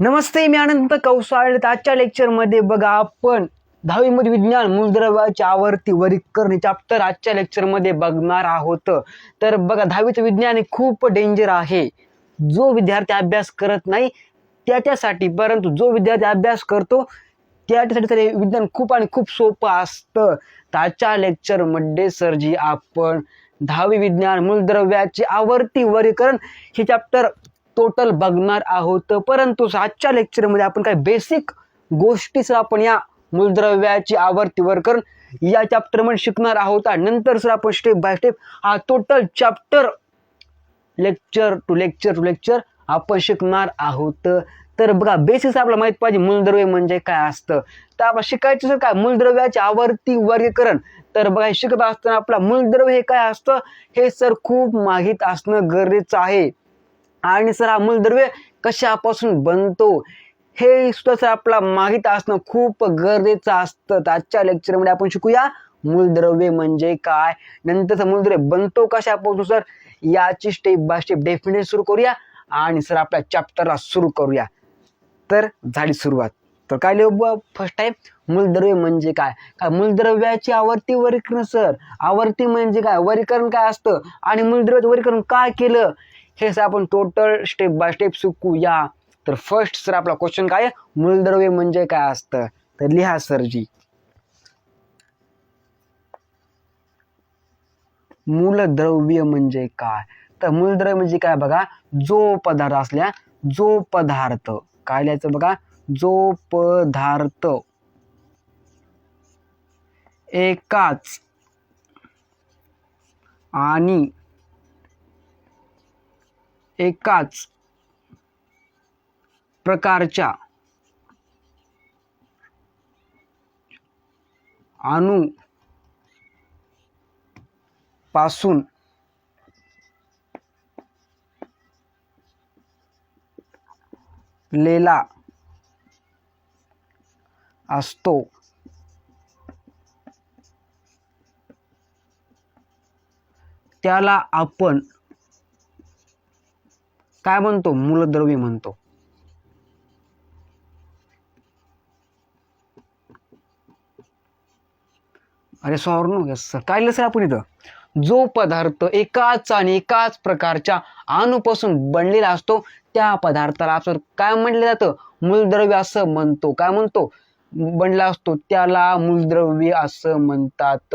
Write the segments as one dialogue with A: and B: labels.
A: नमस्ते मी अनंत कौसाळ. आजच्या लेक्चरमध्ये बघा आपण दहावीमध्ये विज्ञान मूलद्रव्याच्या आवर्ती वर्गीकरण चॅप्टर आजच्या लेक्चरमध्ये बघणार आहोत. तर बघा दहावीचं विज्ञान हे खूप डेंजर आहे. जो विद्यार्थी अभ्यास करत नाही त्याच्यासाठी परंतु जो विद्यार्थी अभ्यास करतो त्याच्यासाठी तरी विज्ञान खूप आणि खूप सोपं असतं. तर आजच्या लेक्चरमध्ये सरजी आपण दहावी विज्ञान मूलद्रव्याचे आवर्ती वर्गीकरण हे चॅप्टर टोटल बघणार आहोत. परंतु आजच्या लेक्चरमध्ये आपण काही बेसिक गोष्टी सर आपण या मूलद्रव्याची आवर्ती करून या चॅप्टरमध्ये शिकणार आहोत. आणि नंतर सर आपण स्टेप बाय स्टेप हा total chapter lecture two lecture two lecture आपण शिकणार आहोत. तर बघा बेसिस आपल्याला माहीत पाहिजे मूलद्रव्य म्हणजे काय असतं. तर आपण शिकायचं सर काय? मूलद्रव्याचे आवर्ती वर्गीकरण. तर बघा शिकत असताना आपला मूलद्रव्य हे काय असतं? हे सर खूप माहीत असणं गरजेचं आहे. आणि सर हा मूलद्रव्य कशापासून बनतो हे सुद्धा सर आपला माहीत असणं खूप गरजेचं असतं. तर आजच्या लेक्चरमध्ये आपण शिकूया मूलद्रव्य म्हणजे काय? नंतरचं मूलद्रव्य बनतो कशापासून सर? याची स्टेप बाय स्टेप डेफिनेशन सुरू करूया आणि सर आपल्या चॅप्टरला सुरू करूया. तर झाली सुरुवात. तर काय लिहू फर्स्ट टाइम मूलद्रव्य म्हणजे काय? काय मूलद्रव्याची आवर्ती वर्गीकरण सर. आवर्ती म्हणजे काय? वर्गीकरण काय असतं? आणि मूलद्रव्याचं वर्गीकरण काय केलं? हे सर आपण टोटल स्टेप बाय स्टेप शिकूया. तर फर्स्ट सर आपला क्वेश्चन काय मूलद्रव्य म्हणजे काय असतं? तर लिहा सर जी. मूलद्रव्य म्हणजे काय? तर मूलद्रव्य म्हणजे काय बघा? जो पदार्थ असल्या जो पदार्थ. काय लिहायचं बघा? जो पदार्थ. एकाच. आणि एकाच प्रकारच्या अणू पासून लेला असतो. त्याला आपण काय म्हणतो? मूलद्रव्य म्हणतो. अरे सॉर्नो सर काय सर आपण इथं? जो पदार्थ एकाच आणि एकाच प्रकारच्या अणूपासून बनलेला असतो त्या पदार्थाला आपण काय म्हणलं जातं? मूलद्रव्य असं म्हणतो. काय म्हणतो? बनला असतो. त्याला मूलद्रव्य असं म्हणतात.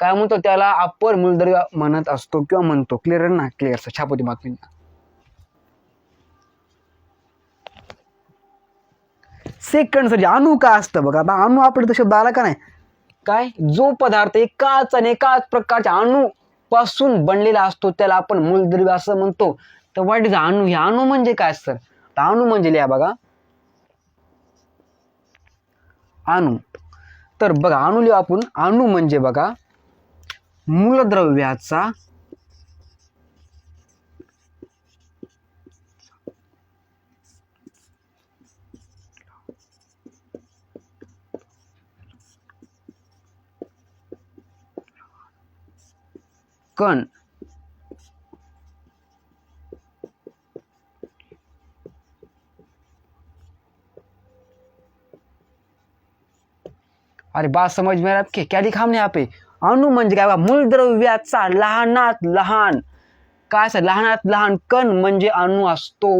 A: काय म्हणतो? त्याला आपण मूलद्रव्य म्हणत असतो किंवा म्हणतो. क्लिअर ना? क्लिअर सर छापती बातमी सेकंड सर अणू काय असतं बघा. आता अणू आपल्या शब्द आला का नाही? काय? जो पदार्थ एकाच आणि एकाच प्रकारच्या अणू पासून बनलेला असतो त्याला आपण मूलद्रव्य असं म्हणतो. तर वाट इज अणू? हे अणू म्हणजे काय सर अणू म्हणजे लिहा बघा. अणू. तर बघा अणू लिहू आपण. अणू म्हणजे बघा मूलद्रव्याचा कण अरे बात समज में आपके क्या लिखा हमने यहाँ पे? अणु म्हणजे काय बा मूलद्रव्याचा लहानात लहान. काय असं लहानात लहान कण म्हणजे अणु असतो.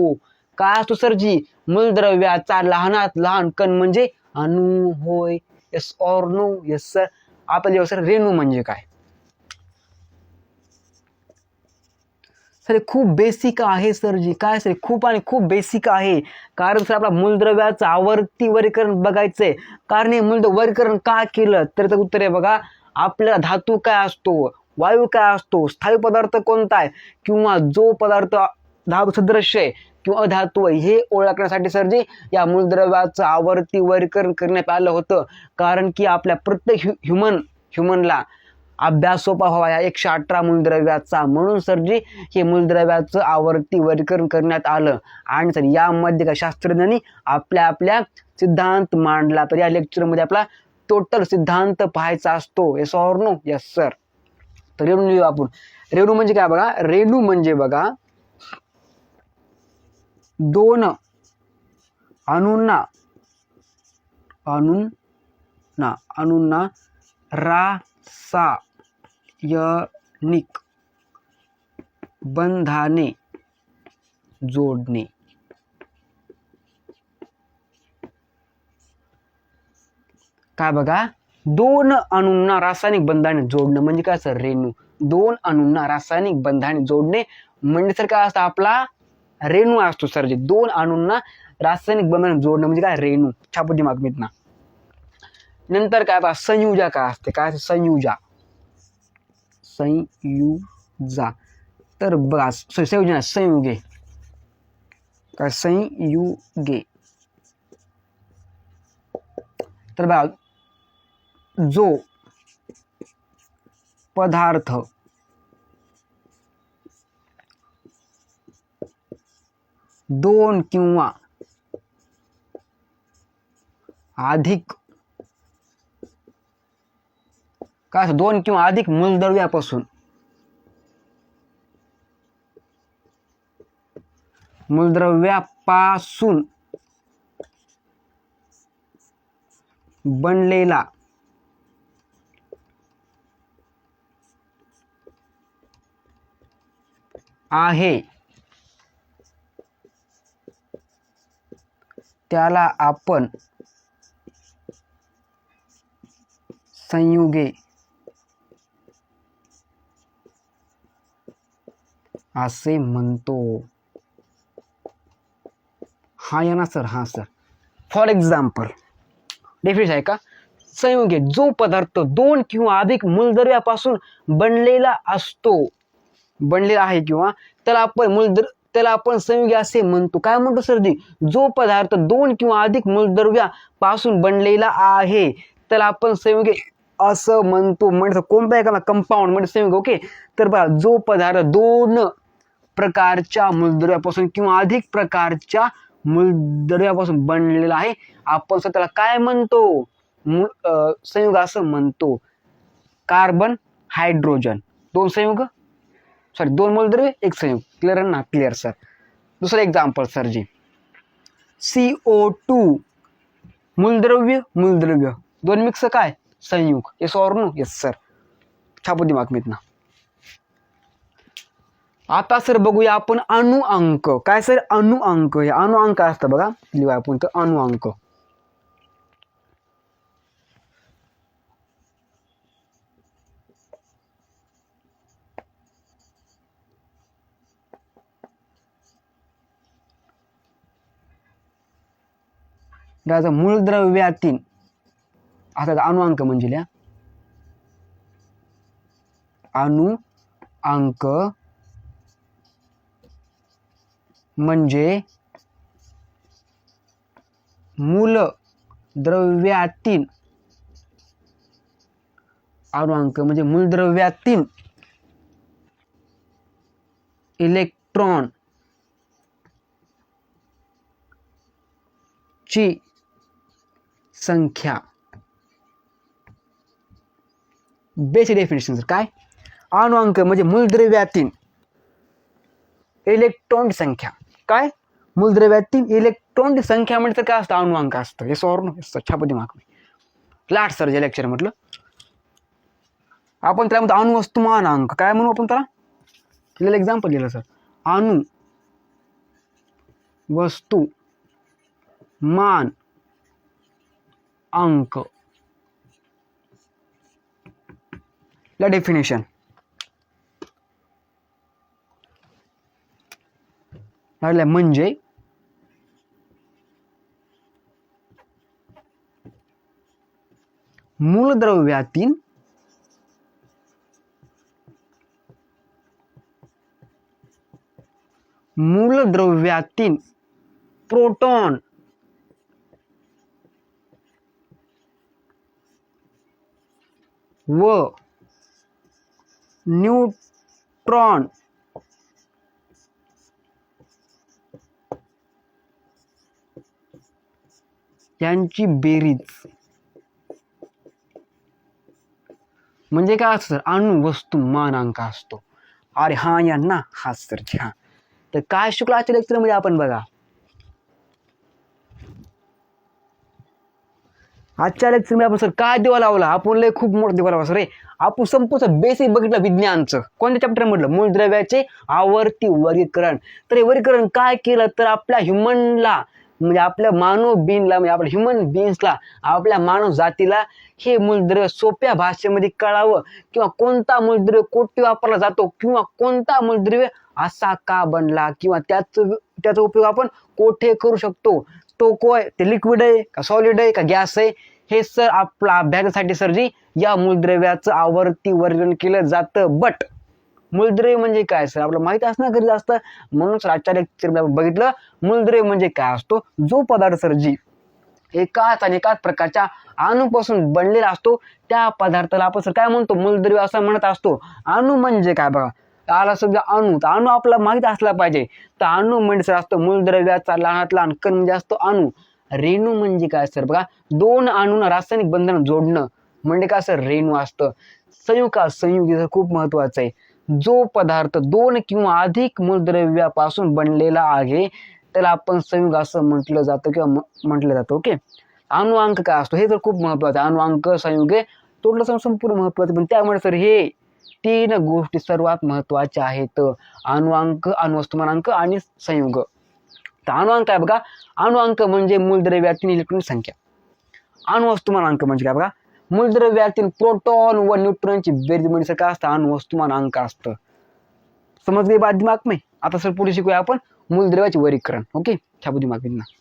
A: काय असतो सरजी? मूलद्रव्याचा लहानात लहान कण म्हणजे अणु होय. Yes or no yes sir आपल्याला सर रेणू म्हणजे काय? सर हे खूप बेसिक आहे सर जी. काय सर खूप आणि खूप बेसिक आहे. कारण सर आपला मूलद्रव्याचं आवर्ती वर्गीकरण बघायचंय. कारण हे मूलद्रव्य वर्गीकरण का केलं? तर त्याचं उत्तर आहे बघा आपला धातू काय असतो? वायू काय असतो? स्थायू पदार्थ कोणता आहे? किंवा जो पदार्थ धातू सदृश्य आहे किंवा अधातू आहे हे ओळखण्यासाठी सर जी या मूलद्रव्याचं आवर्ती वर्गीकरण करण्यात आलं होतं. कारण की आपल्या प्रत्येक ह्यु ह्युमन ह्युमनला अभ्यास सोपा व्हावा. या एकशे अठरा मूलद्रव्याचा. म्हणून सरजी हे मूलद्रव्याचं आवर्ती वर्गीकरण करण्यात आलं. आणि सर यामध्ये का शास्त्रज्ञांनी आपल्या आपल्या सिद्धांत मांडला. तर या लेक्चरमध्ये आपला टोटल सिद्धांत पाहायचा असतो. Yes or no yes sir तर रेणू लिहू आपण. रेणू म्हणजे काय बघा? रेणू म्हणजे बघा दोन अणूंना अणूंना अणूंना यनिक बंधाने जोडणे. काय बघा? दोन अणूंना रासायनिक बंधाने जोडणं. म्हणजे काय सर रेणू. दोन अणूंना रासायनिक बंधाने जोडणे. म्हणजे सर काय असतं? आपला रेणू असतो सर जे. दोन अणूंना रासायनिक बंधाने जोडणं. म्हणजे काय? रेणू. छापती मागमीत ना. नंतर काय बघा? संयुजा काय असते? काय असते? संयुजा. संयुजा तर बघा संयोजन संयुगे काय संयुगे तर बघा जो पदार्थ दोन किंवा अधिक का दोन किंवा अधिक मूलद्रव्यापासून. मूलद्रव्यापासून बनलेला आहे. त्याला आपण संयुगे असे म्हणतो. हा या ना सर हा सर फॉर एक्झाम्पल डेफिनेशन आहे का? संयुगे जो पदार्थ दोन किंवा अधिक मूलद्रव्यापासून बनलेला असतो बनलेला आहे किंवा त्याला आपण मूलद्र त्याला आपण संयोगी असे म्हणतो. काय म्हणतो सर जी? जो पदार्थ दोन किंवा अधिक मूलद्रव्यापासून बनलेला आहे त्याला आपण संयोगी असं म्हणतो. म्हणजे कोणता एखादा कंपाऊंड म्हणजे संयोग ओके तर बघा जो पदार्थ दोन प्रकारच्या मूलद्रव्यापासून किंवा अधिक प्रकारच्या मूलद्रव्यापासून बनलेला आहे. आपण सर त्याला काय म्हणतो? संयुग असं म्हणतो. Carbon hydrogen. दोन संयुग? सॉरी दोन मूलद्रव्य एक संयुग. क्लिअर ना? क्लिअर सर दुसरं example sir ji. C O two मूलद्रव्य मूलद्रव्य. दोन मिक्स काय? संयुग. Yes or no yes sir छापू दिमाग ना आता सर बघूया आपण अणुअंक काय सर? अणुअंक हे अणुअंक असतं बघा. लिहू आपण तर अणुअंक मूलद्रव्यातील आता अणुअंक म्हणजे लिहा. अणु अंक म्हणजे मूल द्रव्यातील अणुअंक म्हणजे मूलद्रव्यातील इलेक्ट्रॉन ची संख्या. बेसिक डेफिनेशन सर काय? अणुअंक म्हणजे इलेक्ट्रॉनची संख्या. काय? मूलद्रव्यातील इलेक्ट्रॉनची संख्या म्हणजे तर काय असतं? अणुअंक असतं. हे सॉर छापदी माग लाट सर जे लेक्चर म्हटलं. आपण त्याला म्हणतो अणुवस्तुमान अंक. काय म्हणू आपण त्याला? लिहिलं एक्झाम्पल दिलं सर अणु वस्तू मान अंक. ला डेफिनेशन लागलं म्हणजे? मूलद्रव्यातील मूलद्रव्यातील प्रोटॉन. व न्यूट्रॉन. यांची बेरीज. म्हणजे काय असतं सर? अणु वस्तू मानांक असतो. अरे हा यांना हा सर हा तर काय शिकलो आजच्या लेक्चरमध्ये आपण बघा? आजच्या लेक्चर आपण सर काय दिवा लावला? आपण लय खूप मोठं देवा लावला सर रे. आपण संपूर्ण बेसिक बघितलं विज्ञानचं. कोणत्या चॅप्टर म्हटलं मूलद्रव्याचे आवर्ती वर्गीकरण. तर हे वर्गीकरण काय केलं? तर आपल्या ह्युमनला म्हणजे आपल्या मानव बीनला म्हणजे आपल्या ह्युमन बीन्सला आपल्या मानव जातीला हे मूलद्रव्य सोप्या भाषेमध्ये कळावं. किंवा कोणता मूलद्रव्य कोठे वापरला जातो किंवा कोणता मूलद्रव्य असा का बनला किंवा त्याचं त्याचा उपयोग आपण कोठे करू शकतो? तो कोय ते लिक्विड आहे का सॉलिड आहे का गॅस आहे? हे सर आपला अभ्यासासाठी सर जी या मूलद्रव्याचं आवर्ती वर्णन केलं जातं. बट मूलद्रव्य म्हणजे काय सर? आपल्याला माहिती असणं गरजेचं असतं म्हणून सर आजच्या लेक्चर आपण बघितलं. मूलद्रव्य म्हणजे काय असतो? जो पदार्थ सर जी एकाच आणि एकाच प्रकारच्या अणूपासून बनलेला असतो त्या पदार्थाला आपण सर काय म्हणतो? मूलद्रव्य असं म्हणत असतो. अणू म्हणजे काय बघा? आला समजा अणू. तर अणू आपला माहीत असला पाहिजे. तर अणू म्हणजे सर असतो मूलद्रव्याचा लहानात लहान कण म्हणजे असतो अणू. रेणू म्हणजे काय सर? बघा दोन अणूंना रासायनिक बंधन जोडणं. म्हणजे काय सर? रेणू असतं. संयुग हा संयुग खूप महत्वाचं आहे. जो पदार्थ दोन किंवा अधिक मूलद्रव्यापासून बनलेला आहे त्याला आपण संयुग असं म्हटलं जातं किंवा म- म्हटलं जातं ओके? अणुअंक काय असतो? हे तर खूप महत्वाचं आहे. अणुअंक संयुग टोटल सम संपूर्ण महत्वाचं पण त्यामुळे सर हे तीन गोष्टी सर्वात महत्त्वाच्या आहेत. अणुअंक अणुवस्तुमानांक आणि संयुग. तर अणुअंक आहे बघा? अणुअंक म्हणजे मूलद्रव्यातील इलेक्ट्रॉनिक संख्या. अणुवस्तुमानांक म्हणजे काय बघा? मूलद्रव्यातील प्रोटॉन व न्यूट्रॉनची बेरीज म्हणजे काय असतं अणुवस्तुमानांक असतं. समज गई बात दिमाग में? आता सर पुढे शिकूया आपण मूलद्रव्याचे वर्गीकरण. ओके? छापू दिमाग में